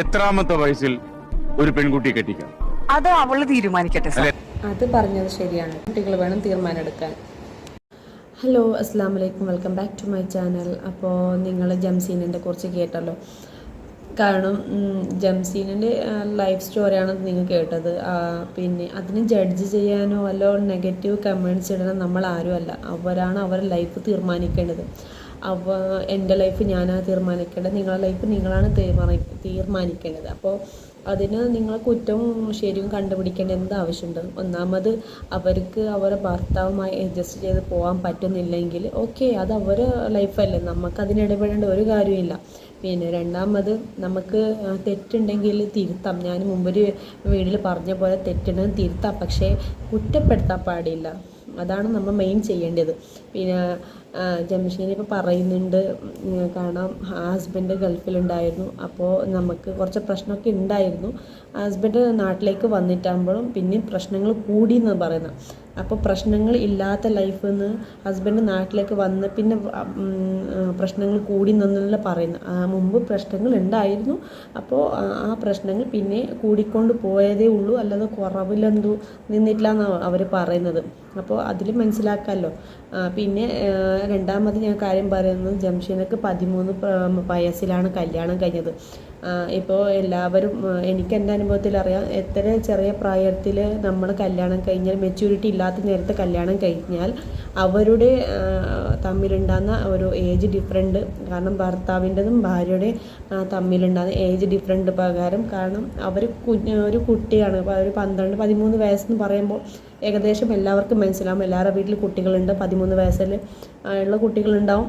എത്രാമത്തെ വയസ്സിൽ ഒരു പെൺകുട്ടിയെ കെട്ടിക്കാം? അത് അവൾ തീരുമാനിക്കട്ടെ സാർ. അത് പറഞ്ഞത് ശരിയാണ്. കുട്ടികൾ വേണം തീരുമാനം എടുക്കാൻ ഹലോ അസ്സാം വലൈക്കും welcome back to my channel. അപ്പോൾ നിങ്ങൾ ജംസീനിന്റെ കുറിച്ച് കേട്ടല്ലോ. കാരണം ജംസീനിന്റെ ലൈഫ് സ്റ്റോറിയാണ് നിങ്ങൾ കേട്ടത്. പിന്നെ അതിന് ജഡ്ജ് ചെയ്യാനോ അല്ലോ നെഗറ്റീവ് കമന്റ്സ് ഇടണം നമ്മൾ ആരുമല്ല. അവരാണ് അവരുടെ ലൈഫ് തീരുമാനിക്കേണ്ടത്. അവ എന്റെ ലൈഫ് ഞാനാണ് തീരുമാനിക്കേണ്ടത് നിങ്ങളുടെ ലൈഫ് നിങ്ങളാണ് തീരുമാനി തീരുമാനിക്കേണ്ടത്. അപ്പോൾ അതിന് നിങ്ങൾ കുറ്റവും ശരിയും കണ്ടുപിടിക്കേണ്ട എന്ത് ആവശ്യമുണ്ട്? ഒന്നാമത് അവർക്ക് അവരെ ഭർത്താവുമായി അഡ്ജസ്റ്റ് ചെയ്ത് പോകാൻ പറ്റുന്നില്ലെങ്കിൽ ഓക്കെ അത് അവരെ ലൈഫല്ലേ നമുക്ക് അതിനിടപെടേണ്ട ഒരു കാര്യമില്ല പിന്നെ രണ്ടാമത് നമുക്ക് തെറ്റുണ്ടെങ്കിൽ തിരുത്താം. ഞാൻ മുമ്പൊരു വീട്ടിൽ പറഞ്ഞ പോലെ തെറ്റുണ്ടെങ്കിൽ തിരുത്താം. പക്ഷേ കുറ്റപ്പെടുത്താൻ പാടില്ല. അതാണ് നമ്മൾ മെയിൻ ചെയ്യേണ്ടത്. പിന്നെ ജംഷീൻ ഇപ്പോൾ പറയുന്നുണ്ട് കാരണം ഹസ്ബൻഡ് ഗൾഫിലുണ്ടായിരുന്നു. അപ്പോൾ നമുക്ക് കുറച്ച് പ്രശ്നമൊക്കെ ഉണ്ടായിരുന്നു. ഹസ്ബൻഡ് നാട്ടിലേക്ക് വന്നിട്ടാകുമ്പോഴും പിന്നെയും പ്രശ്നങ്ങൾ കൂടി എന്ന് പറയുന്നത് അപ്പോൾ പ്രശ്നങ്ങൾ ഇല്ലാത്ത ലൈഫിൽ നിന്ന് ഹസ്ബൻഡ് നാട്ടിലേക്ക് വന്ന് പിന്നെ പ്രശ്നങ്ങൾ കൂടി നിന്നല്ല പറയുന്നത് ആ, മുമ്പ് പ്രശ്നങ്ങൾ ഉണ്ടായിരുന്നു. അപ്പോൾ ആ പ്രശ്നങ്ങൾ പിന്നെ കൂടിക്കൊണ്ട് പോയതേ ഉള്ളൂ. അല്ലാതെ കുറവിലെന്തോ നിന്നിട്ടില്ല എന്നാണ് അവർ പറയുന്നത്. അപ്പോൾ അതിൽ മനസ്സിലാക്കാമല്ലോ. പിന്നെ രണ്ടാമത് ഞാൻ കാര്യം പറയുന്നത് ജംഷീനക്ക് പതിമൂന്ന് വയസ്സിലാണ് കല്യാണം കഴിഞ്ഞത്. ഇപ്പോൾ എല്ലാവരും എനിക്ക് എന്റെ അനുഭവത്തിൽ അറിയാം എത്ര ചെറിയ പ്രായത്തിൽ നമ്മൾ കല്യാണം കഴിഞ്ഞാൽ മെച്യൂരിറ്റി ഇല്ലാത്ത നേരത്തെ കല്യാണം കഴിഞ്ഞാൽ അവരുടെ തമ്മിലുണ്ടാകുന്ന ഒരു ഏജ് ഡിഫറന്റ് കാരണം ഭർത്താവിന്റെതും ഭാര്യയുടെ തമ്മിലുണ്ടാകുന്ന ഏജ് ഡിഫറന്റ് പ്രകാരം കാരണം അവർ ഒരു കുട്ടിയാണ് ഒരു പന്ത്രണ്ട് പതിമൂന്ന് വയസ്സെന്ന് പറയുമ്പോൾ ഏകദേശം എല്ലാവർക്കും മനസ്സിലാവും എല്ലാവരുടെ വീട്ടിൽ കുട്ടികളുണ്ട് പതിമൂന്ന് വയസ്സിൽ ഉള്ള കുട്ടികളുണ്ടാവും.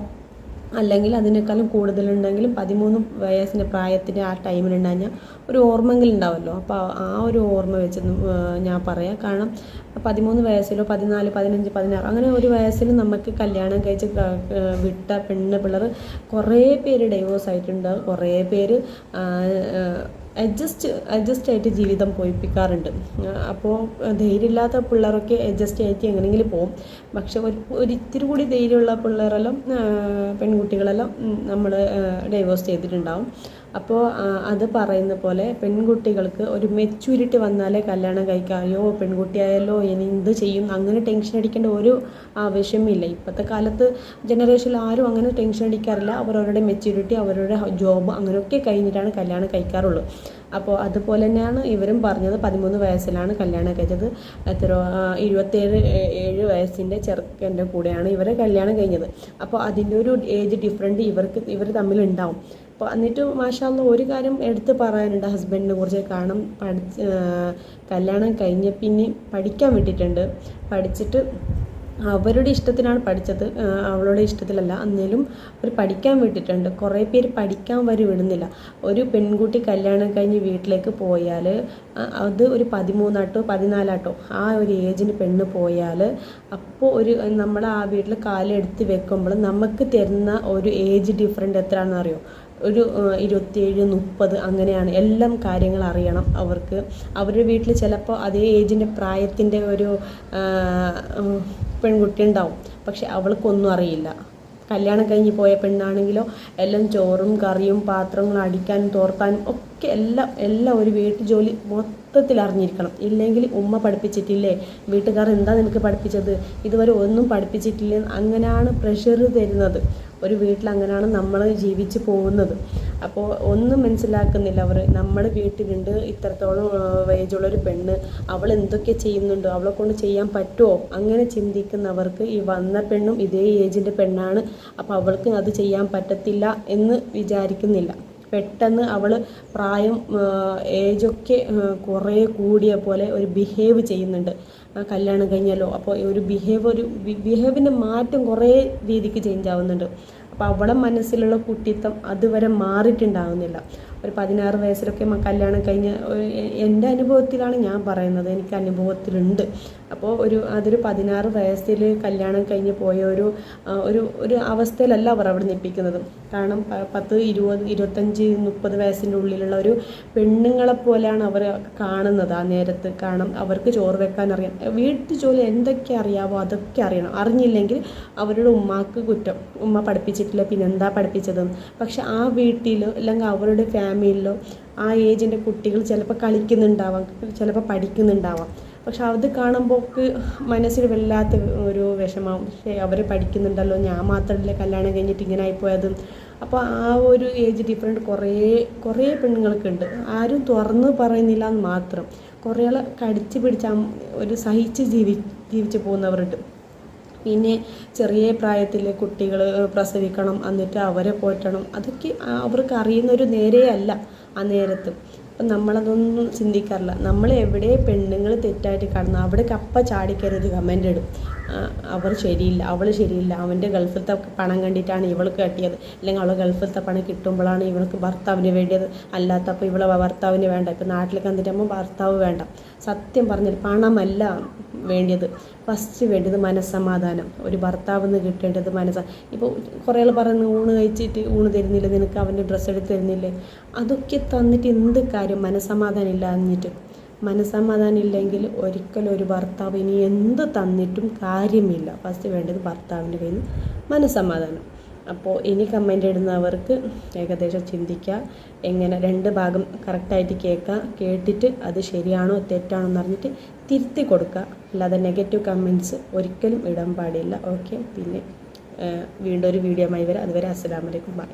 അല്ലെങ്കിൽ അതിനേക്കാളും കൂടുതലുണ്ടെങ്കിലും പതിമൂന്ന് വയസ്സിന്റെ പ്രായത്തിന്റെ ആ ടൈമിലുണ്ടാഞ്ഞാൽ ഒരു ഓർമ്മയെങ്കിലും ഉണ്ടാവുമല്ലോ അപ്പോൾ ആ ഒരു ഓർമ്മ വെച്ച് ഞാൻ പറയാം. കാരണം പതിമൂന്ന് വയസ്സിലോ പതിനാല് പതിനഞ്ച് പതിനാറ് അങ്ങനെ ഒരു വയസ്സിൽ നമുക്ക് കല്യാണം കഴിച്ച് വിട്ട പെണ്ണ് പിള്ളേർ കുറേ പേര് ഡൈവോഴ്സ് ആയിട്ടുണ്ട്. കുറേ പേര് അഡ്ജസ്റ്റ് അഡ്ജസ്റ്റ് ആയിട്ട് ജീവിതം പോയിപ്പിക്കാറുണ്ട്. അപ്പോൾ ധൈര്യമില്ലാത്ത പിള്ളേരൊക്കെ അഡ്ജസ്റ്റ് ആയിട്ട് എങ്ങനെയെങ്കിലും പോകും പക്ഷെ ഒരു ഒരിത്തിരി കൂടി ധൈര്യമുള്ള പിള്ളേരെല്ലാം പെൺകുട്ടികളെല്ലാം നമ്മൾ ഡൈവേഴ്സ് ചെയ്തിട്ടുണ്ടാവും. അപ്പോൾ അത് പറയുന്ന പോലെ പെൺകുട്ടികൾക്ക് ഒരു മെച്യൂരിറ്റി വന്നാലേ കല്യാണം കഴിക്കാം. അയ്യോ പെൺകുട്ടിയായല്ലോ ഇനി എന്ത് ചെയ്യും? അങ്ങനെ ടെൻഷൻ അടിക്കേണ്ട ഒരു ആവശ്യമില്ല. ഇപ്പോഴത്തെ കാലത്ത് ജനറേഷനിൽ ആരും അങ്ങനെ ടെൻഷൻ അടിക്കാറില്ല. അവരവരുടെ മെച്യൂരിറ്റി അവരുടെ ജോബ് അങ്ങനെയൊക്കെ കഴിഞ്ഞിട്ടാണ് കല്യാണം കഴിക്കാറുള്ളൂ. അപ്പോൾ അതുപോലെ തന്നെയാണ് ഇവരും പറഞ്ഞത് പതിമൂന്ന് വയസ്സിലാണ് കല്യാണം കഴിച്ചത്. എത്ര ഇരുപത്തേഴ് ഏഴ് വയസ്സിന്റെ ചെറുക്കന്റെ കൂടെയാണ് ഇവരെ കല്യാണം കഴിഞ്ഞത്. അപ്പോൾ അതിന്റെ ഒരു ഏജ് ഡിഫറന്റ് ഇവർക്ക് ഇവർ തമ്മിലുണ്ടാവും. അപ്പോൾ എന്നിട്ട് മാഷാല്ല ഒരു കാര്യം എടുത്ത് പറയാനുണ്ട് ഹസ്ബൻഡിനെ കുറിച്ച്. കാരണം പഠിച്ച് കല്യാണം കഴിഞ്ഞ പിന്നെ പഠിക്കാൻ വിട്ടിട്ടുണ്ട്. പഠിച്ചിട്ട് അവരുടെ ഇഷ്ടത്തിനാണ് പഠിച്ചത്. അവളുടെ ഇഷ്ടത്തിലല്ല. എന്നാലും അവർ പഠിക്കാൻ വിട്ടിട്ടുണ്ട്. കുറേ പേര് പഠിക്കാൻ വരെ വിടുന്നില്ല. ഒരു പെൺകുട്ടി കല്യാണം കഴിഞ്ഞ് വീട്ടിലേക്ക് പോയാൽ അത് ഒരു പതിമൂന്നാട്ടോ പതിനാലാട്ടോ ആ ഒരു ഏജിന് പെണ്ണ് പോയാൽ അപ്പോൾ ഒരു നമ്മൾ ആ വീട്ടിൽ കാലെടുത്ത് വെക്കുമ്പോൾ നമുക്ക് തരുന്ന ഒരു ഏജ് ഡിഫറന്റ് എത്രയാണെന്ന് അറിയോ ഒരു ഇരുപത്തിയേഴ് മുപ്പത് അങ്ങനെയാണ് എല്ലാം കാര്യങ്ങൾ അറിയണം അവർക്ക്. അവരുടെ വീട്ടിൽ ചിലപ്പോൾ അതേ ഏജിന്റെ പ്രായത്തിന്റെ ഒരു പെൺകുട്ടി ഉണ്ടാവും പക്ഷെ അവൾക്കൊന്നും അറിയില്ല. കല്യാണം കഴിഞ്ഞ് പോയ പെണ്ണാണെങ്കിലോ എല്ലാം ചോറും കറിയും പാത്രങ്ങൾ അടിക്കാനും തോർത്താനും ഒക്കെ എല്ലാം എല്ലാം ഒരു വീട്ടു ജോലി മൊത്തത്തിൽ അറിഞ്ഞിരിക്കണം. ഇല്ലെങ്കിൽ ഉമ്മ പഠിപ്പിച്ചിട്ടില്ലേ? വീട്ടുകാർ എന്താ നിനക്ക് പഠിപ്പിച്ചത്? ഇതുവരെ ഒന്നും പഠിപ്പിച്ചിട്ടില്ലേ? അങ്ങനെയാണ് പ്രഷർ തരുന്നത്. ഒരു വീട്ടിൽ അങ്ങനെയാണ് നമ്മൾ ജീവിച്ച് പോകുന്നത്. അപ്പോൾ ഒന്നും മനസ്സിലാക്കുന്നില്ല അവർ നമ്മുടെ വീട്ടിലുണ്ട് ഇത്രത്തോളം വേജുള്ളൊരു പെണ്ണ്. അവൾ എന്തൊക്കെ ചെയ്യുന്നുണ്ടോ? അവളെ കൊണ്ട് ചെയ്യാൻ പറ്റുമോ അങ്ങനെ ചിന്തിക്കുന്നവർക്ക് ഈ വന്ന പെണ്ണും ഇതേ ഏജിന്റെ പെണ്ണാണ്. അപ്പോൾ അവൾക്ക് അത് ചെയ്യാൻ പറ്റത്തില്ല എന്ന് വിചാരിക്കുന്നില്ല. പെട്ടെന്ന് അവൾ പ്രായം ഏജൊക്കെ കുറേ കൂടിയ പോലെ ഒരു ബിഹേവ് ചെയ്യുന്നുണ്ട്. കല്യാണം കഴിഞ്ഞാലോ അപ്പോൾ ഒരു ബിഹേവ് ഒരു ബിഹേവിന്റെ മാറ്റം കുറേ രീതിക്ക് ചേഞ്ച് ആവുന്നുണ്ട്. അപ്പോൾ അവളെ മനസ്സിലുള്ള കുട്ടിത്തം അതുവരെ മാറിയിട്ടുണ്ടാവുന്നില്ല. ഒരു പതിനാറ് വയസ്സിലൊക്കെ കല്യാണം കഴിഞ്ഞ് എന്റെ അനുഭവത്തിലാണ് ഞാൻ പറയുന്നത്. എനിക്ക് അനുഭവത്തിലുണ്ട്. അപ്പോൾ ഒരു അതൊരു പതിനാറ് വയസ്സിൽ കല്യാണം കഴിഞ്ഞ് പോയ ഒരു ഒരു ഒരു അവസ്ഥയിലല്ല അവർ അവിടെ നിൽപ്പിക്കുന്നത്. കാരണം പത്ത് ഇരുപത് ഇരുപത്തഞ്ച് മുപ്പത് വയസ്സിന്റെ ഉള്ളിലുള്ള ഒരു പെണ്ണുങ്ങളെ പോലെയാണ് അവർ കാണുന്നത് ആ നേരത്ത്. കാരണം അവർക്ക് ചോറ് വെക്കാൻ അറിയാം. വീട്ടു ജോലി എന്തൊക്കെ അറിയാവോ അതൊക്കെ അറിയണം. അറിഞ്ഞില്ലെങ്കിൽ അവരുടെ ഉമ്മാക്ക് കുറ്റം. ഉമ്മ പഠിപ്പിച്ചിട്ടില്ല പിന്നെന്താ പഠിപ്പിച്ചത്? പക്ഷെ ആ വീട്ടിൽ അല്ലെങ്കിൽ അവരുടെ ഫാമിലി ഫാമിലിയിലോ ആ ഏജിന്റെ കുട്ടികൾ ചിലപ്പോൾ കളിക്കുന്നുണ്ടാവാം ചിലപ്പോൾ പഠിക്കുന്നുണ്ടാവാം. പക്ഷെ അത് കാണുമ്പോൾ മനസ്സിൽ വല്ലാത്ത ഒരു വിഷമം പക്ഷേ അവർ പഠിക്കുന്നുണ്ടല്ലോ ഞാൻ മാത്രമല്ലേ കല്യാണം കഴിഞ്ഞിട്ട് ഇങ്ങനെ ആയിപ്പോയത്? അപ്പോൾ ആ ഒരു ഏജ് ഡിഫറന്റ് കുറേ കുറേ പെണ്ണുങ്ങൾക്കുണ്ട്. ആരും തുറന്ന് പറയുന്നില്ല എന്ന് മാത്രം. കുറേ കടിച്ച് പിടിച്ച ഒരു സഹിച്ച് ജീവി ജീവിച്ച് പോകുന്നവരുണ്ട്. പിന്നെ ചെറിയ പ്രായത്തിൽ കുട്ടികൾ പ്രസവിക്കണം എന്നിട്ട് അവരെ പോറ്റണം. അതൊക്കെ അവർക്ക് അറിയുന്നൊരു നേരെയല്ല ആ നേരത്ത്. അപ്പം നമ്മളതൊന്നും ചിന്തിക്കാറില്ല. നമ്മൾ എവിടെ പെണ്ണുങ്ങൾ തെറ്റായിട്ട് കാണുന്നു അവിടെ കപ്പ ചാടിക്കരുത് കമന്റ് ഇടും. അവർ ശരിയില്ല അവൾ ശരിയില്ല. അവന്റെ ഗൾഫിലത്തെ പണം കണ്ടിട്ടാണ് ഇവൾക്ക് കെട്ടിയത്. അല്ലെങ്കിൽ അവൾ ഗൾഫിലത്തെ പണം കിട്ടുമ്പോഴാണ് ഇവൾക്ക് ഭർത്താവിന് വേണ്ടിയത്. അല്ലാത്തപ്പോൾ ഇവളെ ഭർത്താവിന് വേണ്ട. ഇപ്പം നാട്ടിൽ കണ്ടിട്ടാകുമ്പോൾ ഭർത്താവ് വേണ്ട. സത്യം പറഞ്ഞാൽ പണമല്ല വേണ്ടിയത്. ഫസ്റ്റ് വേണ്ടത് മനസ്സമാധാനം. ഒരു ഭർത്താവ് നിന്ന് കിട്ടേണ്ടത് മനസ്സ. ഇപ്പോൾ കുറേ ആൾ പറയുന്നു ഊണ് കഴിച്ചിട്ട് ഊണ് തരുന്നില്ല? നിനക്ക് അവന്റെ ഡ്രസ്സ് എടുത്ത് തരുന്നില്ലേ? അതൊക്കെ തന്നിട്ട് എന്ത് കാര്യം? മനസ്സമാധാനം ഇല്ല എന്നിട്ട് മനസ്സമാധാനം ഇല്ലെങ്കിൽ ഒരിക്കലും ഒരു ഭർത്താവ് ഇനി എന്ത് തന്നിട്ടും കാര്യമില്ല. ഫസ്റ്റ് വേണ്ടത് ഭർത്താവിന്റെ കയ്യിൽ നിന്ന് മനസ്സമാധാനം അപ്പോൾ ഇനി കമന്റ് ഇടുന്നവർക്ക് ഏകദേശം ചിന്തിക്കുക. എങ്ങനെ രണ്ട് ഭാഗം കറക്റ്റായിട്ട് കേൾക്കുക. കേട്ടിട്ട് അത് ശരിയാണോ തെറ്റാണോ എന്ന് അറിഞ്ഞിട്ട് തിരുത്തി കൊടുക്കുക. അല്ലാതെ നെഗറ്റീവ് കമന്റ്സ് ഒരിക്കലും ഇടാൻ പാടില്ല. ഓക്കെ പിന്നെ വീണ്ടും ഒരു വീഡിയോ ആയി വരാം. അതുവരെ അസ്സലാമലൈക്കും ബൈ